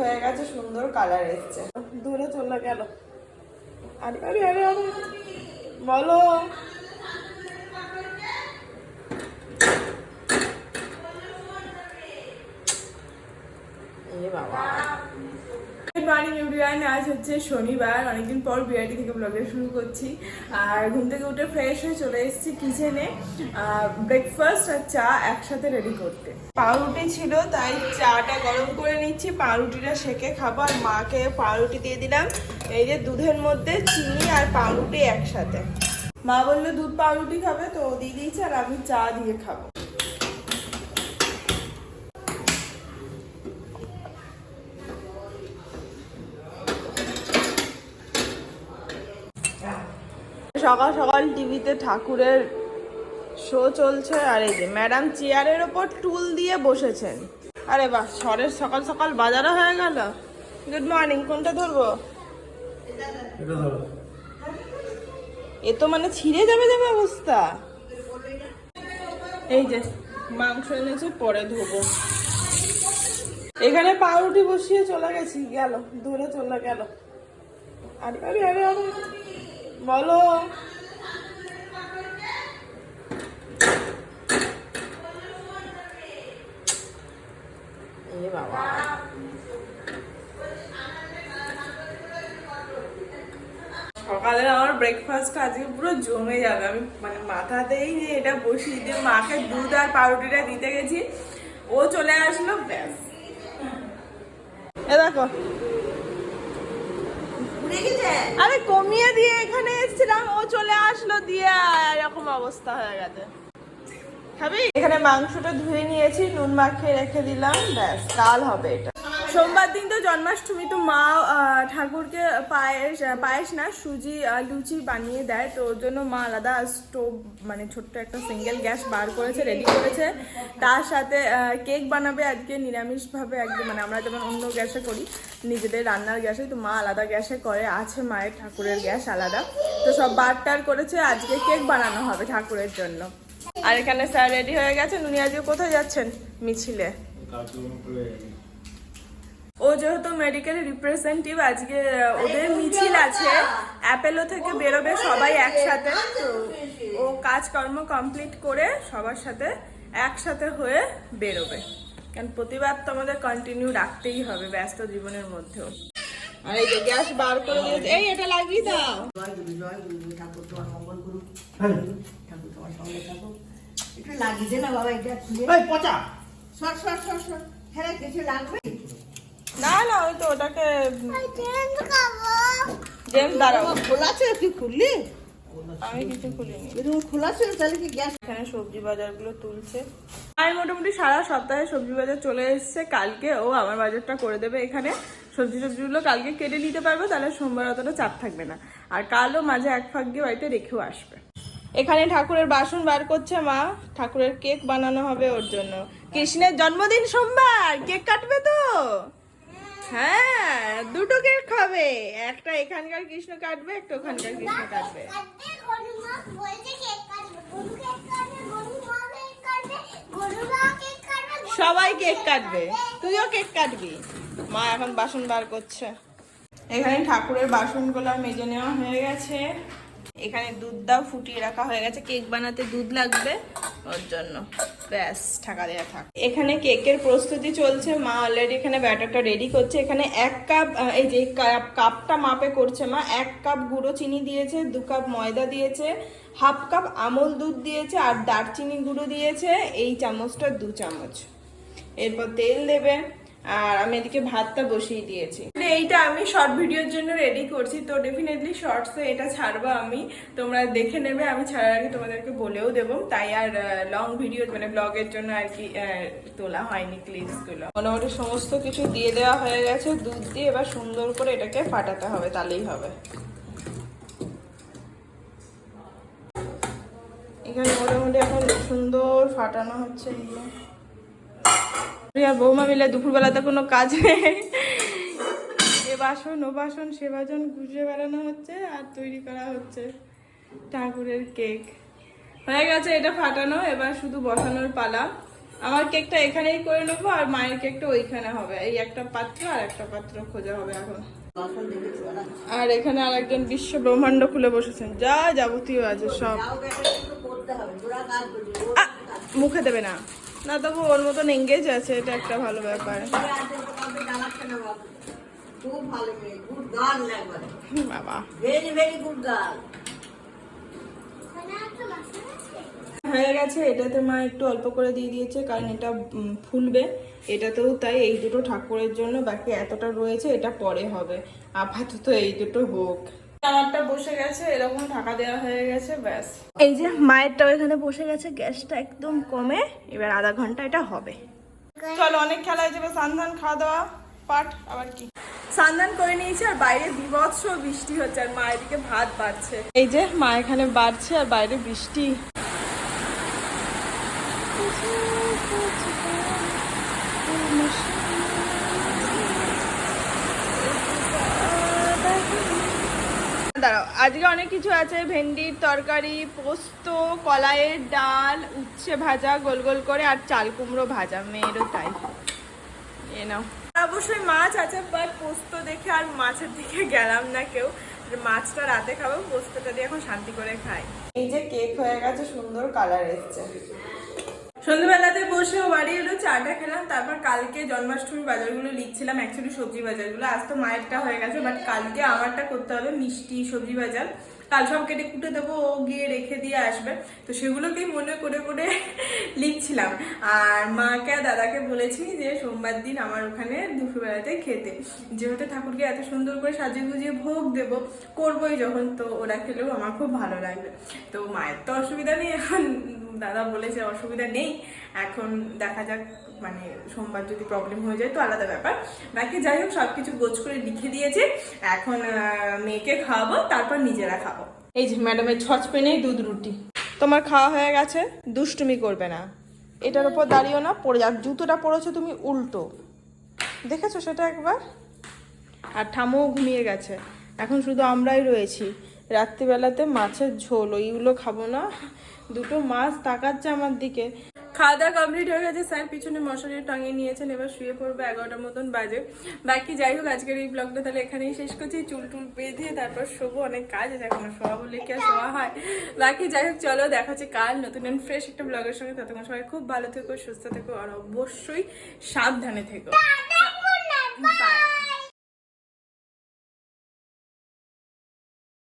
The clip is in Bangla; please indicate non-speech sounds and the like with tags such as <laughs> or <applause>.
হয়ে গেছে সুন্দর কালার এসছে। দূরে চলে গেল। আরে আরে আরে আরে বলো। বাবা। মর্নিং এভরিওয়ান আজ হচ্ছে শনিবার। অনেকদিন পর বিআইটি থেকে ব্লগে শুরু করছি। আর ঘুম থেকে উঠে ফ্রেশ হয়ে চলে এসেছি কিচেনে ব্রেকফাস্ট আর চা একসাথে রেডি করতে। পাউরুটি ছিল, তাই চাটা গরম করে নিচ্ছি। পাউরুটিটা সেকে খাব। আর মাকে পাউরুটি দিয়ে দিলাম। এই যে দুধের মধ্যে চিনি আর পাউরুটি একসাথে। মা বলল, দুধ পাউরুটি খাবে? তো দিয়ে দিয়েছে আর আমি চা দিয়ে খাব। সকাল সকাল টিভিতে ঠাকুরের শো চলছে আর এই যে ম্যাডাম চেয়ারের ওপর টুল দিয়ে বসেছেন। আরে বাহ সরের সকাল সকাল বাজারও হয়ে গেল। গুড মর্নিং কোনটা ধরবো? এ তো মানে ছিঁড়ে যাবে যাবে অবস্থা। এই যে মাংস এনেছে পরে ধোবো। এখানে পাউরুটি বসিয়ে চলে গেছি গেল দূরে চলে গেল। আরে আরে আরে আরে। বলো। বাবা। সকালে আমার ব্রেকফাস্ট আজকে পুরো জমে যাবে। আমি মানে মাথাতেই যে এটা বসিয়ে দিয়ে মাকে দুধ আর পাউরুটিটা দিতে গেছি। ও চলে আসলো, ব্যাস। এ দেখো আরে কমিয়ে দিয়ে এখানে এসেছিলাম ও চলে আসলো দিয়ে এরকম অবস্থা হয়ে গেছে। খাবি? এখানে মাংসটা ধুয়ে নিয়েছি নুন মাখিয়ে রেখে দিলাম ব্যাস কাল হবে এটা। সোমবার দিন তো জন্মাষ্টমী, তো মা ঠাকুরকে পায়েস পায়েস না, সুজি লুচি বানিয়ে দেয়। তো ওর জন্য মা আলাদা স্টোভ মানে ছোট্ট একটা সিঙ্গেল গ্যাস বার করেছে, রেডি করেছে। তার সাথে কেক বানাবে আজকে নিরামিষভাবে একদম মানে আমরা যেমন অন্য গ্যাসে করি, নিজেদের রান্নার গ্যাসে, তো মা আলাদা গ্যাসে করে, আছে মায়ের ঠাকুরের গ্যাস আলাদা। তো সব বারটার করেছে, আজকে কেক বানানো হবে ঠাকুরের জন্য। আর এখানে স্যার রেডি হয়ে গেছে উনি আজকে কোথায় যাচ্ছেন? মিছিলে। ও যেহেতু মেডিকেল রিপ্রেজেন্টেটিভ আজকে ওদের মিছিল আছে। অ্যাপেলো থেকে বেরোবে সবাই একসাথে। তো ও কাজকর্ম কমপ্লিট করে সবার সাথে একসাথে হয়ে বেরোবে। কারণ প্রতিবাদ তো আমাদের কন্টিনিউ রাখতেই হবে ব্যস্ত জীবনের মধ্যেও। আর এই যে গ্যাস বার করে দিয়েছে। এই এটা লাগিয়ে দাও। ঠাকুর তোমার মঙ্গল করুক ঠাকুর তোমার সঙ্গে থাকুক একটু লাগিয়ে না বাবা এটা খুলে পচা। সর সর সর সর। হ্যাঁ কিছু লাগবে? না না ওই তো ওটাকে জেমস দাঁড়াও। খোলা তুই খুললি? আমি কিছু খুলিনি। খোলা ছিল তাহলে কি গ্যাস? এখানে সবজি বাজারগুলো তুলছে। আর মোটামুটি সারা সপ্তাহে সবজি বাজার চলে এসেছে। কালকে ও আমার বাজারটা করে দেবে এখানে। সবজি সবজিগুলো কালকে কেটে নিতে পারবে তাহলে সোমবার অতটা চাপ থাকবে না। আর কালও মাঝে এক ফাঁক দিয়ে বাড়িতে রেখেও আসবে। এখানে ঠাকুরের বাসন বার করছে মা। ঠাকুরের কেক বানানো হবে ওর জন্য। কৃষ্ণের জন্মদিন সোমবার! কেক কাটবে তো! হ্যাঁ দুটো কেক খাবে। একটা এখানকার কৃষ্ণ কাটবে, একটা ওখানকার কৃষ্ণ কাটবে। সবাই কেক কাটবে। তুইও কেক কাটবি। মা এখন বাসন বার করছে। এখানে ঠাকুরের বাসনগুলো মেজে নেওয়া হয়ে গেছে। এখানে দুধ দাও ফুটিয়ে রাখা হয়ে গেছে। কেক বানাতে দুধ লাগবে ওর জন্য। ব্যাস ঠাকা দেওয়া থাক। এখানে কেকের প্রস্তুতি চলছে, মা অলরেডি এখানে ব্যাটারটা রেডি করছে। এখানে এক কাপ এই যে কাপ কাপটা মাপে করছে মা। এক কাপ গুঁড়ো চিনি দিয়েছে, দু কাপ ময়দা দিয়েছে হাফ কাপ আমল দুধ দিয়েছে, আর দারচিনি গুঁড়ো দিয়েছে, এই চামচটা দু চামচ। এরপর তেল দেবে। আর আমি এদিকে ভাতটা বসিয়ে দিয়েছি। এইটা আমি শর্ট ভিডিওর জন্য রেডি করছি, তো ডেফিনেটলি শর্টসে এটা ছাড়বো আমি। তোমরা দেখে নেবে, আমি ছাড়ার আগে তোমাদেরকে বলেও দেবো। তাই আর লং ভিডিও মানে ব্লগের জন্য আর কি তোলা হয়নি ক্লিপসগুলো মোটামুটি সমস্ত কিছু দিয়ে দেওয়া হয়ে গেছে। দুধ দিয়ে এবার সুন্দর করে এটাকে ফাটাতে হবে তাহলেই হবে। এখানে মোটামুটি এখন সুন্দর ফাটানো হচ্ছে এগুলো। আর বৌমা মিলে দুপুরবেলাতে কোনো কাজ নেই। এ বাসন ও বাসন সে বাসন ঘুষে বেড়ানো হচ্ছে আর তৈরি করা হচ্ছে ঠাকুরের কেক। হয়ে গেছে এটা ফাটানো এবার শুধু বসানোর পালা। আমার কেকটা এখানেই করে নেব আর মায়ের কেকটা ওইখানে হবে। এই একটা পাত্র আর একটা পাত্র খোঁজা হবে এখন। আর এখানে আর একজন বিশ্ব ব্রহ্মাণ্ড খুলে বসেছেন। যা যাবতীয় আছে সব। মুখে দেবে না। না, তবু ওর মতন এঙ্গেজ আছে, এটা একটা ভালো ব্যাপার। হয়ে গেছে, এটাতে মা একটু অল্প করে দিয়ে দিয়েছে, কারণ এটা ফুলবে। এটাতেও তাই, এই দুটো ঠাকুরের জন্য বাকি এতটা রয়েছে, এটা পরে হবে। আপাতত এই দুটো হোক। আমারটা বসে গেছে এরকম ঢাকা দেওয়া হয়ে গেছে ব্যাস। এই যে মায়েরটাও এখানে বসে গেছে গ্যাসটা একদম কমে এবার আধা ঘণ্টা এটা হবে। চলো অনেক খেলা হয়েছে এবার সান্ধান খাওয়া দাওয়া পাঠ আবার কি? সান্ধান করে নিয়েছে আর বাইরে বিভৎস বৃষ্টি হচ্ছে আর মায়ের দিকে ভাত বাড়ছে। এই যে মা এখানে বাড়ছে আর বাইরে বৃষ্টি। দাঁড়াও, আজকে অনেক কিছু আছে, ভেন্ডির তরকারি, পোস্ত, কলাইয়ের ডাল, উচ্ছে ভাজা, গোল গোল করে, আর চাল কুমড়ো ভাজা, মেয়েরও তাই। এ নাও। অবশ্যই মাছ আছে বাট পোস্ত দেখে আর মাছের দিকে গেলাম না কেউ। মাছটা রাতে খাব, পোস্তটা দিয়ে এখন শান্তি করে খাই। এই যে কেক হয়ে গেছে, সুন্দর কালার এসছে। সন্ধ্যেবেলাতে বসে বাড়ি এলো, চাটা খেলাম, তারপর কালকে জন্মাষ্টমীর বাজারগুলো লিখছিলাম অ্যাকচুয়ালি সবজি বাজারগুলো। আজ তো মায়েরটা হয়ে গেছে বাট কালকে আমারটা করতে হবে মিষ্টি সবজি বাজার। কাল সব কেটে কুটে দেবো, ও গিয়ে রেখে দিয়ে আসবে। তো সেগুলোকেই মনে করে করে <laughs> লিখছিলাম। আর মাকে আর দাদাকে বলেছি যে, সোমবার দিন আমার ওখানে দুপুরবেলাতে খেতে। যেহেতু ঠাকুরকে এত সুন্দর করে সাজিয়ে গুজিয়ে ভোগ দেব, করবোই যখন, তো ওরা খেলেও আমার খুব ভালো লাগবে। তো মায়ের তো অসুবিধা নেই, এখন দাদা বলেছে অসুবিধা নেই। এখন দেখা যাক মানে সোমবার যদি প্রবলেম হয়ে যায় তো আলাদা ব্যাপার। বাকি যাই হোক, সবকিছু গোছ করে লিখে দিয়েছে। এখন মেয়েকে খাওয়াবো, তারপর নিজেরা খাব। এই যে ম্যাডামের ছচ পেনেই দুধ রুটি। তোমার খাওয়া হয়ে গেছে, দুষ্টুমি করবে না। এটার উপর দাঁড়িয়েও না, পড়ে যাক জুতোটা পড়েছো তুমি, উল্টো। দেখেছ সেটা একবার? আর ঠামও ঘুমিয়ে গেছে। এখন শুধু আমরাই রয়েছি। রাত্রিবেলাতে মাছের ঝোল, ওইগুলো খাব না। দুটো মাছ তাকাচ্ছে আমার দিকে। খাওয়া দাওয়া কমপ্লিট হয়ে গেছে। স্যার পিছনে মশারি টাঙিয়ে নিয়েছেন এবার শুয়ে পড়বে এগারোটার মতন বাজে। বাকি যাই হোক আজকের এই ব্লগটা তাহলে এখানেই শেষ করছি। চুল টুল বেঁধে তারপর শোবো অনেক কাজ আছে এখন শোয়া বলে কি আর শোয়া হয়? বাকি যাই হোক চলো দেখা হচ্ছে কাল নতুন অ্যান্ড ফ্রেশ একটা ব্লগের সঙ্গে। ততক্ষণ সবাই খুব ভালো থেকো সুস্থ থেকো আর অবশ্যই সাবধানে থেকো। বাই